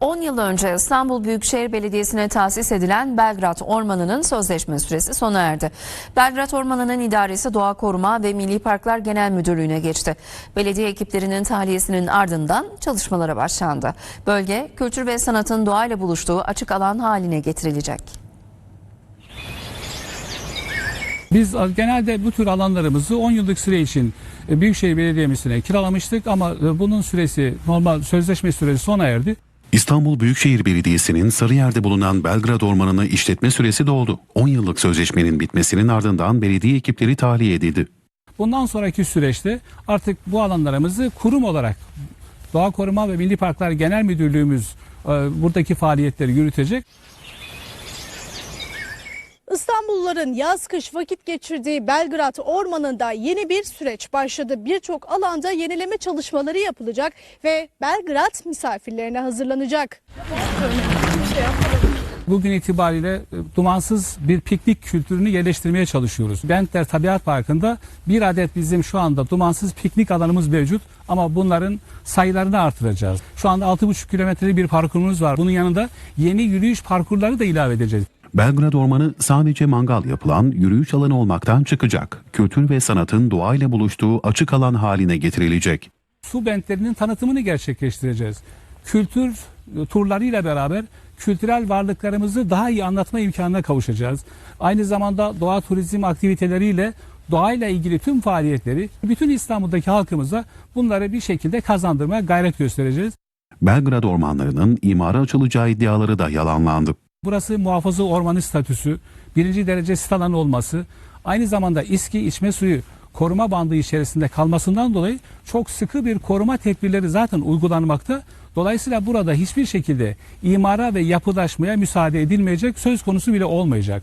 10 yıl önce İstanbul Büyükşehir Belediyesi'ne tahsis edilen Belgrad Ormanı'nın sözleşme süresi sona erdi. Belgrad Ormanı'nın idaresi Doğa Koruma ve Milli Parklar Genel Müdürlüğü'ne geçti. Belediye ekiplerinin tahliyesinin ardından çalışmalara başlandı. Bölge kültür ve sanatın doğayla buluştuğu açık alan haline getirilecek. Biz genelde bu tür alanlarımızı 10 yıllık süre için e, Büyükşehir Belediye'mizine kiralamıştık ama e, bunun süresi normal sözleşme süresi sona erdi. İstanbul Büyükşehir Belediyesi'nin Sarıyer'de bulunan Belgrad Ormanı'nı işletme süresi doldu. 10 yıllık sözleşmenin bitmesinin ardından belediye ekipleri tahliye edildi. Bundan sonraki süreçte artık bu alanlarımızı kurum olarak Doğa Koruma ve Milli Parklar Genel Müdürlüğümüz e, buradaki faaliyetleri yürütecek. İstanbulluların yaz kış vakit geçirdiği Belgrad Ormanı'nda yeni bir süreç başladı. Birçok alanda yenileme çalışmaları yapılacak ve Belgrad misafirlerine hazırlanacak. Bugün itibariyle e, dumansız bir piknik kültürünü yerleştirmeye çalışıyoruz. Bentler Tabiat Parkı'nda bir adet bizim şu anda dumansız piknik alanımız mevcut ama bunların sayılarını artıracağız. Şu anda 6,5 kilometrelik bir parkurumuz var. Bunun yanında yeni yürüyüş parkurları da ilave edeceğiz. Belgrad Ormanı sadece mangal yapılan yürüyüş alanı olmaktan çıkacak. Kültür ve sanatın doğayla buluştuğu açık alan haline getirilecek. Su bentlerinin tanıtımını gerçekleştireceğiz. Kültür e, turlarıyla beraber kültürel varlıklarımızı daha iyi anlatma imkanına kavuşacağız. Aynı zamanda doğa turizm aktiviteleriyle doğayla ilgili tüm faaliyetleri bütün İstanbul'daki halkımıza bunları bir şekilde kazandırmaya gayret göstereceğiz. Belgrad ormanlarının imara açılacağı iddiaları da yalanlandı. Burası muhafaza ormanı statüsü, birinci derece sit alanı olması, aynı zamanda İSKİ içme suyu koruma bandı içerisinde kalmasından dolayı çok sıkı bir koruma tedbirleri zaten uygulanmakta. Dolayısıyla burada hiçbir şekilde imara ve yapılaşmaya müsaade edilmeyecek söz konusu bile olmayacak.